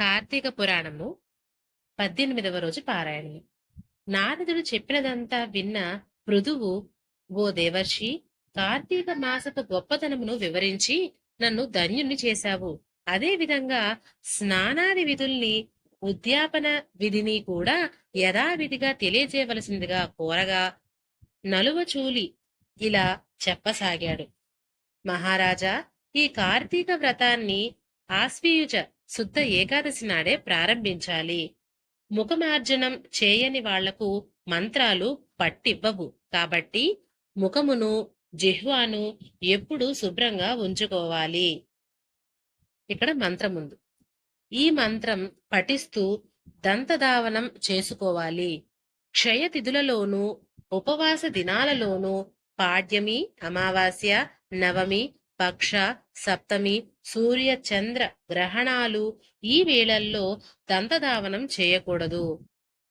కార్తీక పురాణము పద్దెనిమిదవ రోజు పారాయణము. నారదుడు చెప్పినదంతా విన్న పృథువు ఓ దేవర్షి కార్తీక మాసపు గొప్పతనమును వివరించి నన్ను ధన్యుణ్ణి చేశావు. అదే విధంగా స్నానాది విధుల్ని ఉద్యాపన విధిని కూడా యథావిధిగా తెలియజేయవలసిందిగా కోరగా నలువచూలి ఇలా చెప్పసాగాడు. మహారాజా ఈ కార్తీక వ్రతాన్ని ఆశ్వీయుజ శుద్ధ ఏకాదశి నాడే ప్రారంభించాలి. ముఖమార్జనం చేయని వాళ్ళకు మంత్రాలు పట్టివ్వవు. కాబట్టి ముఖమును జిహ్వాను ఎప్పుడూ శుభ్రంగా ఉంచుకోవాలి. ఇక్కడ మంత్రం ఉంది. ఈ మంత్రం పఠిస్తూ దంతధావనం చేసుకోవాలి. క్షయతిథులలోనూ ఉపవాస దినాలలోనూ పాడ్యమి అమావాస్య నవమి పక్ష సప్తమి సూర్య చంద్ర గ్రహణాలు ఈ వేళల్లో దంతధావనం చేయకూడదు.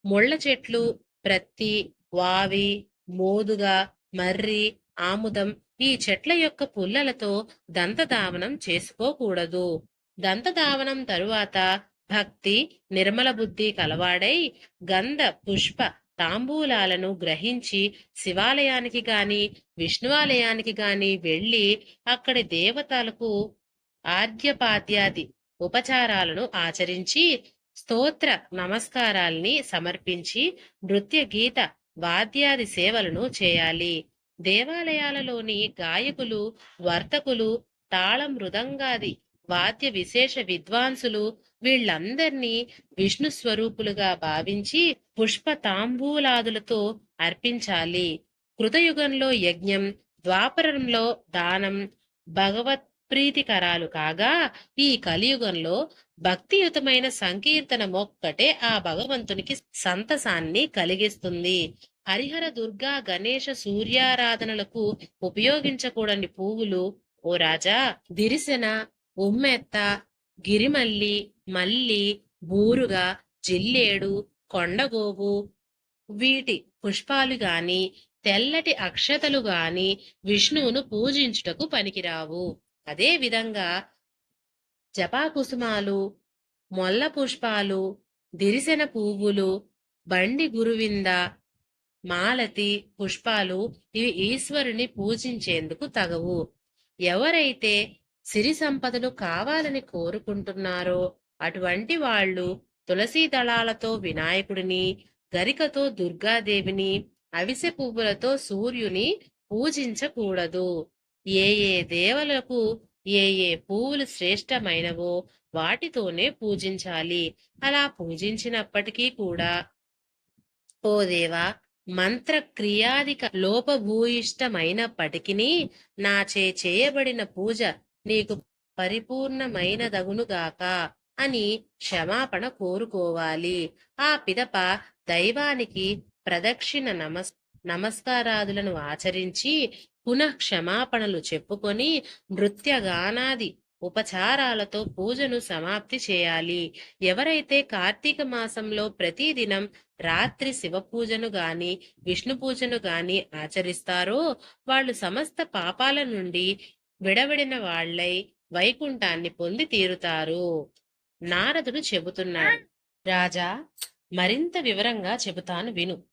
ముళ్ళ చెట్లు ప్రత్తి వావి మోదుగా మర్రి ఆముదం ఈ చెట్ల యొక్క పుల్లలతో దంతధావనం చేసుకోకూడదు. దంతధావనం తరువాత భక్తి నిర్మల బుద్ధి కలవాడై గంధ పుష్ప తాంబూలాలను గ్రహించి శివాలయానికి గాని విష్ణువాలయానికి గాని వెళ్ళి అక్కడి దేవతలకు ఆర్ఘ్యపాద్యాది ఉపచారాలను ఆచరించి స్తోత్ర నమస్కారాల్ని సమర్పించి నృత్య గీత వాద్యాది సేవలను చేయాలి. దేవాలయాలలోని గాయకులు వర్తకులు తాళం మృదంగాది వాద్య విశేష విద్వాంసులు వీళ్ళందర్నీ విష్ణు స్వరూపులుగా భావించి పుష్ప తాంబూలాదులతో అర్పించాలి. కృతయుగంలో యజ్ఞం ద్వాపరంలో దానం భగవత్ ప్రీతికరాలు కాగా ఈ కలియుగంలో భక్తియుతమైన సంకీర్తన మొక్కటే ఆ భగవంతునికి సంతసాన్ని కలిగిస్తుంది. హరిహర దుర్గా గణేష సూర్యారాధనలకు ఉపయోగించకూడని పువ్వులు ఓ రాజా దిరిసెన ఉమ్మెత్త గిరిమల్లి మల్లి బూరుగ జిల్లేడు కొండగోగు వీటి పుష్పాలు గాని తెల్లటి అక్షతలు గాని విష్ణువును పూజించుటకు పనికిరావు. అదే విధంగా జపాకుసుమాలు మొల్ల పుష్పాలు దిరిసెన పువ్వులు బండి గురువింద మాలతి పుష్పాలు ఇవి ఈశ్వరుని పూజించేందుకు తగవు. ఎవరైతే సిరి సంపదలు కావాలని కోరుకుంటున్నారో అటువంటి వాళ్ళు తులసీ దళాలతో వినాయకుడిని గరికతో దుర్గాదేవిని అవిసె పువ్వులతో సూర్యుని పూజించకూడదు. ఏ ఏ దేవలకు ఏ ఏ పువ్వులు శ్రేష్టమైనవో వాటితోనే పూజించాలి. అలా పూజించినప్పటికీ కూడా ఓ దేవా మంత్ర క్రియాదిక లోపభూయిష్టమైనప్పటికీ నాచే చేయబడిన పూజ నీకు పరిపూర్ణమైనదగునుగాక అని క్షమాపణ కోరుకోవాలి. ఆ పిదప దైవానికి ప్రదక్షిణ నమస్ నమస్కారాదులను ఆచరించి పునః క్షమాపణలు చెప్పుకొని నృత్యగానాది ఉపచారాలతో పూజను సమాప్తి చేయాలి. ఎవరైతే కార్తీక మాసంలో ప్రతిదినం రాత్రి శివ పూజను గాని విష్ణు పూజను గాని ఆచరిస్తారో వాళ్ళు సమస్త పాపాల నుండి విడవడిన వాళ్ళై వైకుంఠాన్ని పొంది తీరుతారు. నారదుడు చెబుతున్నాడు రాజా మరింత వివరంగా చెబుతాను విను.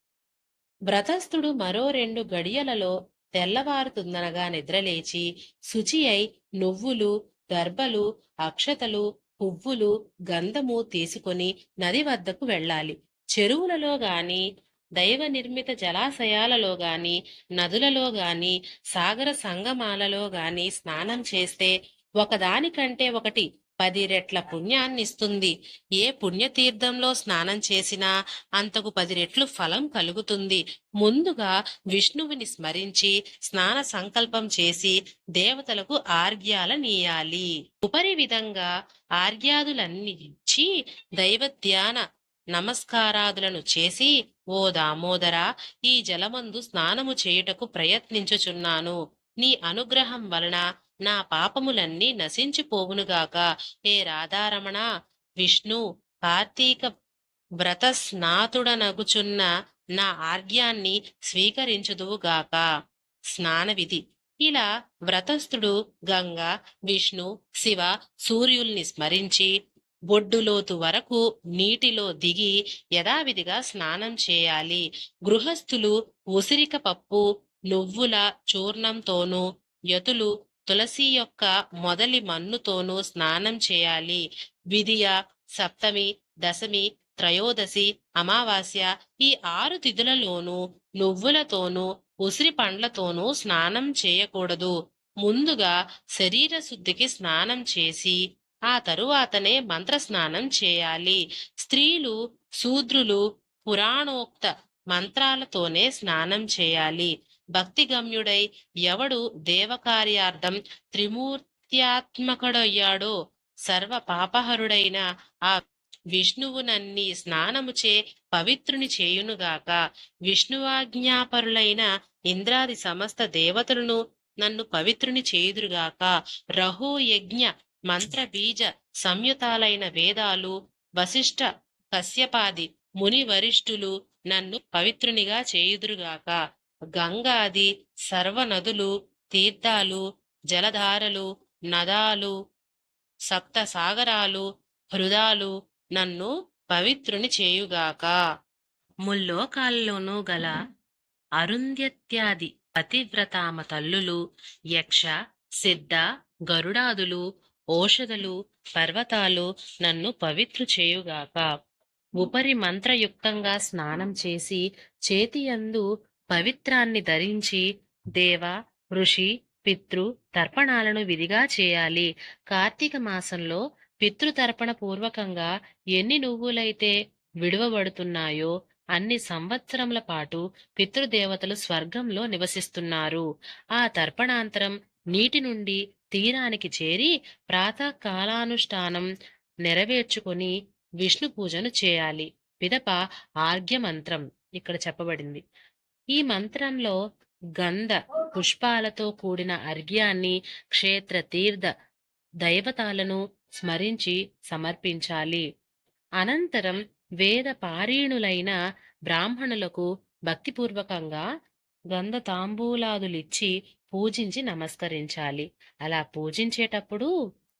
వ్రతస్థుడు మరో రెండు గడియలలో తెల్లవారుతుందనగా నిద్రలేచి శుచి అయి నువ్వులు దర్భలు అక్షతలు పువ్వులు గంధము తీసుకొని నది వద్దకు వెళ్ళాలి. చెరువులలో గాని దైవ నిర్మిత జలాశయాలలో గాని నదులలో గాని సాగర సంగమాలలో గాని స్నానం చేస్తే ఒకదానికంటే ఒకటి పది రెట్ల పుణ్యాన్నిస్తుంది. ఏ పుణ్యతీర్థంలో స్నానం చేసినా అంతకు పది రెట్లు ఫలం కలుగుతుంది. ముందుగా విష్ణువుని స్మరించి స్నాన సంకల్పం చేసి దేవతలకు ఆర్గ్యాల నీయాలి. ఉపరి విధంగా ఆర్గ్యాదులన్నీ ఇచ్చి దైవధ్యాన నమస్కారాదులను చేసి ఓ దామోదర ఈ జలమందు స్నానము చేయుటకు ప్రయత్నించుచున్నాను. నీ అనుగ్రహం వలన నా పాపములన్నీ నశించిపోవునుగాక ఏ రాధారమణ విష్ణు కార్తీక వ్రత స్నాతుడనగుచున్న నా ఆర్గ్యాన్ని స్వీకరించుదువుగాక స్నాన విధి. ఇలా వ్రతస్థుడు గంగ విష్ణు శివ సూర్యుల్ని స్మరించి బొడ్డులోతు వరకు నీటిలో దిగి యథావిధిగా స్నానం చేయాలి. గృహస్థులు ఉసిరిక పప్పు నువ్వుల చూర్ణంతోనూ యతులు తులసి యొక్క మొదలి మన్నుతోనూ స్నానం చేయాలి. విధియ సప్తమి దశమి త్రయోదశి అమావాస్య ఈ ఆరు తిథులలోనూ నువ్వులతోనూ ఉసిరి పండ్లతోనూ స్నానం చేయకూడదు. ముందుగా శరీర శుద్ధికి స్నానం చేసి ఆ తరువాతనే మంత్ర స్నానం చేయాలి. స్త్రీలు శూద్రులు పురాణోక్త మంత్రాలతోనే స్నానం చేయాలి. భక్తిగమ్యుడై ఎవడు దేవకార్యార్థం త్రిమూర్త్యాత్మకుడయ్యాడో సర్వ పాపహరుడైన ఆ విష్ణువునన్ని స్నానముచే పవిత్రుని చేయునుగాక. విష్ణువాజ్ఞాపరులైన ఇంద్రాది సమస్త దేవతలను నన్ను పవిత్రుని చేయుదురుగాక. రహో యజ్ఞ మంత్ర బీజ సంయుతాలైన వేదాలు వశిష్ట కశ్యపాది ముని వరిష్ఠులు నన్ను పవిత్రునిగా చేయుదురుగాక. గంగాది సర్వనదులు తీర్థాలు జలధారలు నదాలు సప్త సాగరాలు హృదాలు నన్ను పవిత్రుని చేయుగాక. ముల్లోకాల్లోనూ గల అరుంధ్యత్యాది పతివ్రతామ తల్లులు యక్ష సిద్ధ గరుడాదులు ఓషధులు పర్వతాలు నన్ను పవిత్రు చేయుగాక ఉపరి మంత్రయుక్తంగా స్నానం చేసి చేతియందు పవిత్రాన్ని ధరించి దేవ ఋషి పితృ తర్పణాలను విధిగా చేయాలి. కార్తీక మాసంలో పితృతర్పణ పూర్వకంగా ఎన్ని నువ్వులైతే విడువబడుతున్నాయో అన్ని సంవత్సరముల పాటు పితృదేవతలు స్వర్గంలో నివసిస్తున్నారు. ఆ తర్పణాంతరం నీటి నుండి తీరానికి చేరి ప్రాతకాలానుష్ఠానం నెరవేర్చుకొని విష్ణు పూజను చేయాలి. పిదప ఆర్ఘ్య మంత్రం ఇక్కడ చెప్పబడింది. ఈ మంత్రంలో గంధ పుష్పాలతో కూడిన అర్ఘ్యాన్ని క్షేత్ర తీర్థ దైవతాలను స్మరించి సమర్పించాలి. అనంతరం వేద పారీణులైన బ్రాహ్మణులకు భక్తిపూర్వకంగా గంధ తాంబూలాదులిచ్చి పూజించి నమస్కరించాలి. అలా పూజించేటప్పుడు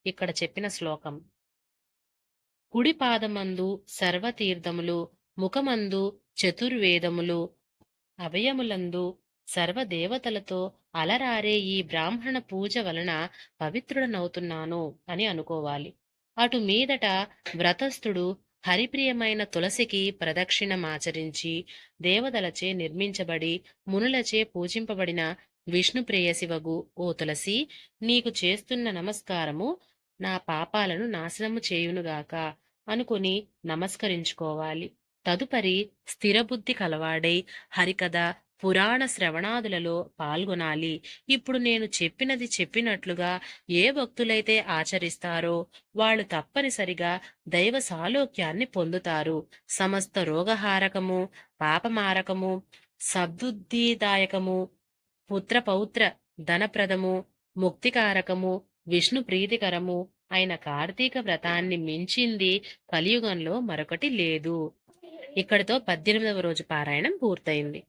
ఇక్కడ చెప్పిన శ్లోకం. కుడి పాదమందు సర్వతీర్థములు ముఖమందు చతుర్వేదములు అభయములందు సర్వదేవతలతో అలరారే ఈ బ్రాహ్మణ పూజ వలన పవిత్రుడనవుతున్నాను అని అనుకోవాలి. అటు మీదట వ్రతస్థుడు హరిప్రియమైన తులసికి ప్రదక్షిణమాచరించి దేవతలచే నిర్మించబడి మునులచే పూజింపబడిన విష్ణు ప్రేయసివగు ఓ తులసి నీకు చేస్తున్న నమస్కారము నా పాపాలను నాశనము చేయునుగాక అనుకుని నమస్కరించుకోవాలి. తదుపరి స్థిరబుద్ధి కలవాడై హరికథ పురాణ శ్రవణాదులలో పాల్గొనాలి. ఇప్పుడు నేను చెప్పినది చెప్పినట్లుగా ఏ భక్తులైతే ఆచరిస్తారో వాళ్ళు తప్పనిసరిగా దైవ సాలోక్యాన్ని పొందుతారు. సమస్త రోగహారకము పాపమారకము సబ్దుద్దీదాయకము పుత్ర పౌత్ర ధనప్రదము ముక్తికారకము విష్ణు ప్రీతికరము అయిన కార్తీక వ్రతాన్ని మించింది కలియుగంలో మరొకటి లేదు. ఇక్కడితో పద్దెనిమిదవ రోజు పారాయణం పూర్తయింది.